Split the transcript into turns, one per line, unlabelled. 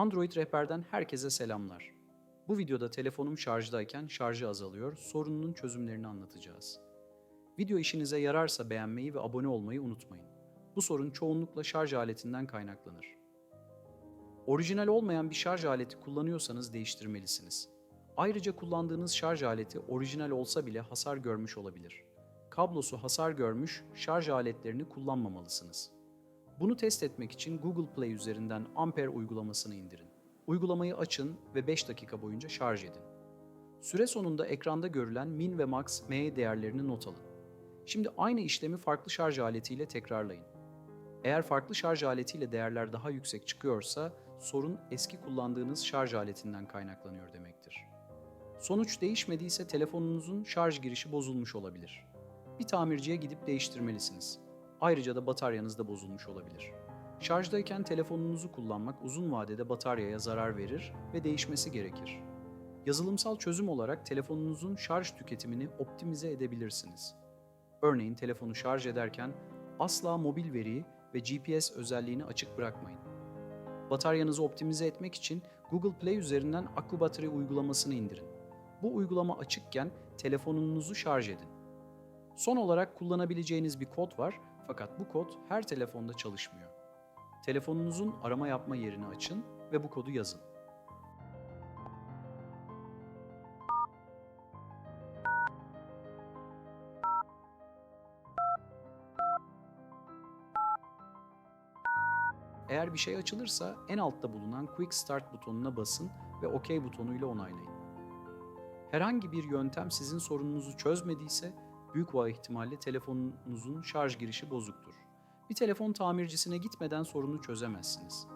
Android rehberden herkese selamlar. Bu videoda telefonum şarjdayken şarjı azalıyor, sorununun çözümlerini anlatacağız. Video işinize yararsa beğenmeyi ve abone olmayı unutmayın. Bu sorun çoğunlukla şarj aletinden kaynaklanır. Orijinal olmayan bir şarj aleti kullanıyorsanız değiştirmelisiniz. Ayrıca kullandığınız şarj aleti orijinal olsa bile hasar görmüş olabilir. Kablosu hasar görmüş şarj aletlerini kullanmamalısınız. Bunu test etmek için Google Play üzerinden Ampere uygulamasını indirin. Uygulamayı açın ve 5 dakika boyunca şarj edin. Süre sonunda ekranda görülen min ve max M değerlerini not alın. Şimdi aynı işlemi farklı şarj aletiyle tekrarlayın. Eğer farklı şarj aletiyle değerler daha yüksek çıkıyorsa sorun eski kullandığınız şarj aletinden kaynaklanıyor demektir. Sonuç değişmediyse telefonunuzun şarj girişi bozulmuş olabilir. Bir tamirciye gidip değiştirmelisiniz. Ayrıca da bataryanız da bozulmuş olabilir. Şarjdayken telefonunuzu kullanmak uzun vadede bataryaya zarar verir ve değişmesi gerekir. Yazılımsal çözüm olarak telefonunuzun şarj tüketimini optimize edebilirsiniz. Örneğin telefonu şarj ederken asla mobil veriyi ve GPS özelliğini açık bırakmayın. Bataryanızı optimize etmek için Google Play üzerinden AccuBattery uygulamasını indirin. Bu uygulama açıkken telefonunuzu şarj edin. Son olarak kullanabileceğiniz bir kod var fakat bu kod her telefonda çalışmıyor. Telefonunuzun arama yapma yerini açın ve bu kodu yazın. Eğer bir şey açılırsa en altta bulunan Quick Start butonuna basın ve OK butonuyla onaylayın. Herhangi bir yöntem sizin sorununuzu çözmediyse büyük bir ihtimalle telefonunuzun şarj girişi bozuktur. Bir telefon tamircisine gitmeden sorunu çözemezsiniz.